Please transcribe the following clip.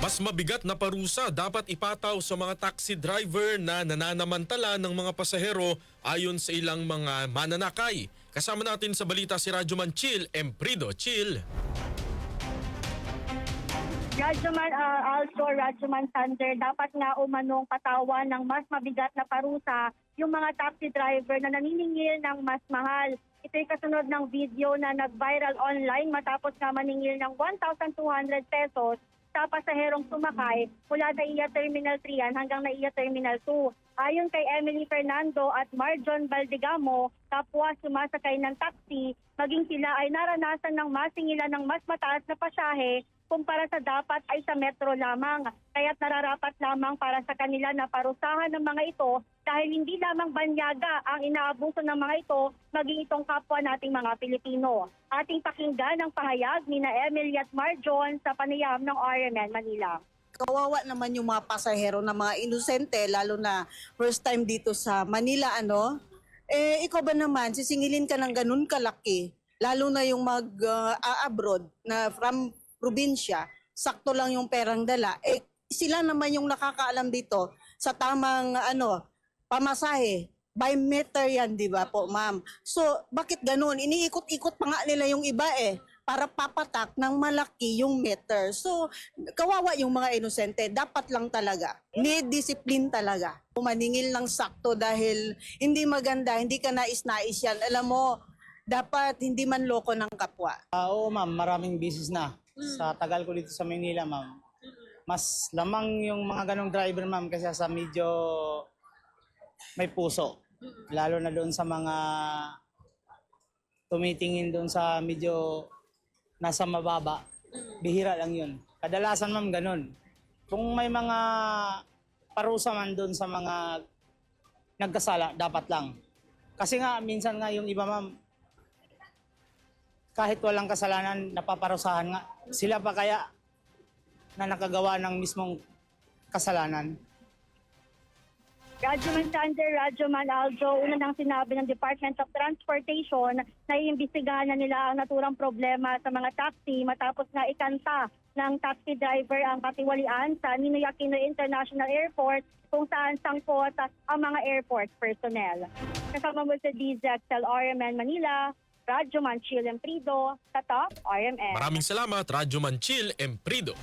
Mas mabigat na parusa dapat ipataw sa mga taxi driver na nananamantala ng mga pasahero ayon sa ilang mga mananakay. Kasama natin sa balita si Radyo Manchil, Emprido Chill. Radyoman uh, also Radyoman Thunder, dapat nga umanong patawan ng mas mabigat na parusa yung mga taxi driver na naniningil ng mas mahal. Ito'y kasunod ng video na nag-viral online matapos nga maningil ng 1,200 pesos sa pasaherong sumakay mula NAIA Terminal 3 yan hanggang NAIA Terminal 2. Ayon kay Emily Fernando at Marjon Baldigamo, kapwa sumasakay ng taxi, maging sila ay naranasan ng masingilan ng mas mataas na pasahe kumpara sa dapat ay sa metro lamang. Kaya't nararapat lamang para sa kanila na parusahan ng mga ito dahil hindi lamang banyaga ang inaabuso ng mga ito, maging itong kapwa nating mga Pilipino. Ating pakinggan ang pahayag ni na Emily at Marjon sa panayam ng RMN Manila. kawawa naman yung mga pasahero na mga inosente, lalo na first time dito sa Manila, ano? Eh, ikaw ba naman, sisingilin ka ng ganun kalaki, lalo na yung mag-abroad na from probinsya, sakto lang yung perang dala. Eh, sila naman yung nakakaalam dito sa tamang, ano, pamasahe. By meter yan, di ba po, ma'am? So, bakit ganun? Iniikot-ikot pa nga nila yung iba eh para papatak ng malaki yung meter. So, kawawa yung mga inosente. Dapat lang talaga. May discipline talaga. Maningil ng sakto dahil hindi maganda, hindi ka nais-nais yan. Alam mo, dapat hindi man loko ng kapwa. Ah, oo ma'am, maraming business na. Sa tagal ko dito sa Manila ma'am. Mas lamang yung mga ganong driver ma'am kasi sa medyo may puso. Lalo na doon sa mga tumitingin doon sa medyo nasa mababa. Bihira lang yun. Kadalasan ma'am ganun. Kung may mga parusa man doon sa mga nagkasala, dapat lang. Kasi nga, minsan nga yung iba ma'am, kahit walang kasalanan, napaparusahan nga. Sila pa kaya na nakagawa ng mismong kasalanan. Radyoman Sander, Radyoman Aljo, una nang sinabi ng Department of Transportation na iimbestigahan na nila ang naturang problema sa mga taxi matapos na ikanta ng taxi driver ang katiwalian sa Ninoy Aquino International Airport kung saan sangkot ang mga airport personnel. Kasama mo sa DZXL RMN Manila, Radyoman Chil Emprido, Top RMN. Maraming salamat, Radyo Manchil, Emprido.